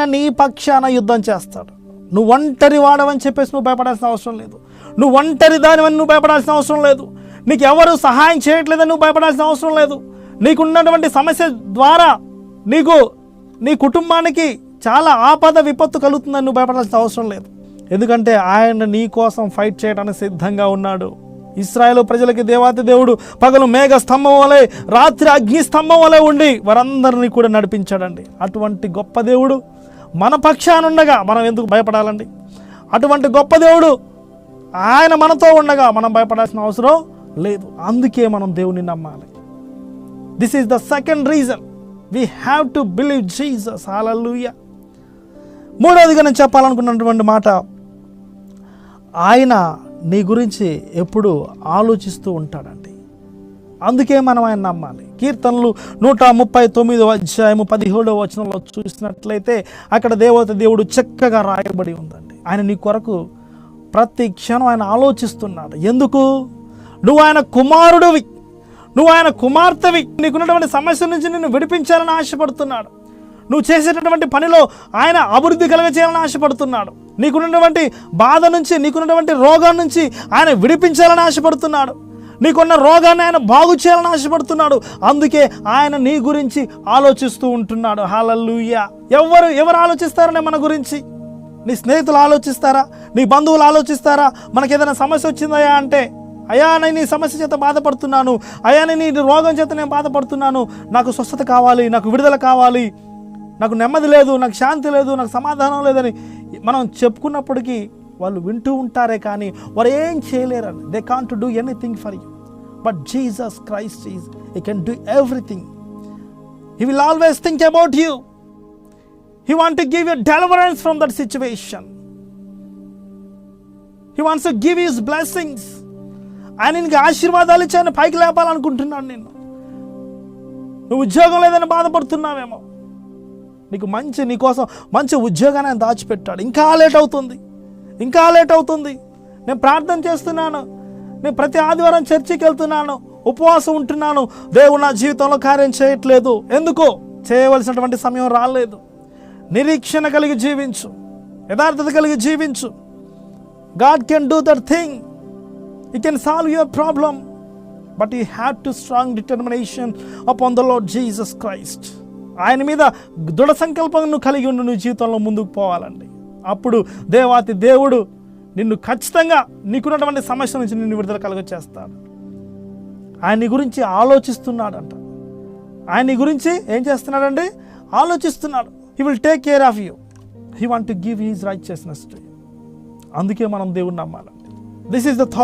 ఆయన నీ పక్షాన యుద్ధం చేస్తాడు. నువ్వు ఒంటరి వాడవని చెప్పేసి నువ్వు భయపడాల్సిన అవసరం లేదు. నువ్వు ఒంటరి దానివని నువ్వు భయపడాల్సిన అవసరం లేదు. నీకు ఎవరు సహాయం చేయట్లేదని నువ్వు భయపడాల్సిన అవసరం లేదు. నీకున్నటువంటి సమస్య ద్వారా నీకు నీ కుటుంబానికి చాలా ఆపద విపత్తు కలుగుతుందని నువ్వు భయపడాల్సిన అవసరం లేదు. ఎందుకంటే ఆయన నీ కోసం ఫైట్ చేయడానికి సిద్ధంగా ఉన్నాడు. ఇస్రాయేల్ ప్రజలకి దేవాతి దేవుడు పగలు మేఘ స్తంభం వలె రాత్రి అగ్ని స్తంభం వలె ఉండి వారందరినీ కూడా నడిపించాడండి. అటువంటి గొప్ప దేవుడు మన పక్షానుండగా మనం ఎందుకు భయపడాలండి? అటువంటి గొప్ప దేవుడు ఆయన మనతో ఉండగా మనం భయపడాల్సిన అవసరం లేదు. అందుకే మనం దేవుని నమ్మాలి. This is the second reason we have to believe Jesus hallelujah మూడవదిగా నేను చెప్పాలనుకున్నటువంటి మాట ఆయన నీ గురించి ఎప్పుడు ఆలోచిస్తూ ఉంటాడండి. అందుకే మనం ఆయన నమ్మాలి. కీర్తనలు నూట ముప్పై తొమ్మిదో అధ్యాయము పదిహేడవ వచనంలో చూసినట్లయితే అక్కడ దేవత దేవుడు చక్కగా రాయబడి ఉందండి. ఆయన నీ కొరకు ప్రతి క్షణం ఆయన ఆలోచిస్తున్నాడు. ఎందుకు? నువ్వు ఆయన కుమారుడివి. నువ్వు ఆయన కుమార్తెవి. నీకున్నటువంటి సమస్య నుంచి నిన్ను విడిపించాలని ఆశపడుతున్నాడు. నువ్వు చేసేటటువంటి పనిలో ఆయన అభివృద్ధి కలగ చేయాలని ఆశపడుతున్నాడు. నీకున్నటువంటి బాధ నుంచి నీకున్నటువంటి రోగం నుంచి ఆయన విడిపించాలని ఆశపడుతున్నాడు. నీకున్న రోగాన్ని ఆయన బాగు చేయాలని ఆశపడుతున్నాడు. అందుకే ఆయన నీ గురించి ఆలోచిస్తూ ఉంటున్నాడు. హాలల్లుయ్య ఎవరు ఎవరు ఆలోచిస్తారనే మన గురించి? నీ స్నేహితులు ఆలోచిస్తారా? నీ బంధువులు ఆలోచిస్తారా? మనకి ఏదైనా సమస్య వచ్చిందయా అంటే అయా నేను నీ సమస్య చేత బాధపడుతున్నాను. అయా నేను నీ రోగం చేత నేను బాధపడుతున్నాను. నాకు స్వస్థత కావాలి నాకు విడుదల కావాలి. నాకు నెమ్మది లేదు నాకు శాంతి లేదు నాకు సమాధానం లేదని మనం చెప్పుకున్నప్పటికీ వాళ్ళు వింటూ ఉంటారే కానీ వారు ఏం చేయలేరని. They can't do anything for you but Jesus Christ is ఈ can do everything he will always think about you he want to give you deliverance from that situation he wants to give us blessings ఆయన నీకు ఆశీర్వాదాలు ఇచ్చి ఆయన పైకి లేపాలనుకుంటున్నాను నేను. నువ్వు ఉద్యోగం లేదని బాధపడుతున్నావేమో. నీకు మంచి నీకోసం మంచి ఉద్యోగాన్ని ఆయన దాచిపెట్టాడు. ఇంకా లేట్ అవుతుంది. ఇంకా లేట్ అవుతుంది. నేను ప్రార్థన చేస్తున్నాను. నేను ప్రతి ఆదివారం చర్చికి వెళ్తున్నాను. ఉపవాసం ఉంటున్నాను. దేవుడు నా జీవితంలో కార్యం చేయట్లేదు. ఎందుకు? చేయవలసినటువంటి సమయం రాలేదు. నిరీక్షణ కలిగి జీవించు. యథార్థత కలిగి జీవించు. God can do that thing you can solve your problem but But you to strong determination determination on the Lord Jesus Christ ఆయన మీద దృఢ సంకల్పంను కలిగి ఉండి నువ్వు జీవితంలో ముందుకు పోవాలండి. అప్పుడు దేవాతి దేవుడు నిన్ను ఖచ్చితంగా నీకున్నటువంటి సమస్య నుంచి నిన్ను విడుదల కలుగచేస్తాడు ఆయన నీ గురించి ఆలోచిస్తున్నాడంట. ఆయన నీ గురించి ఏం చేస్తున్నాడండి? ఆలోచిస్తున్నాడు. He will take care of you he want to give his right చేసిన అందుకే మనం దేవుణ్ణి నమ్మాలండి. This is the thought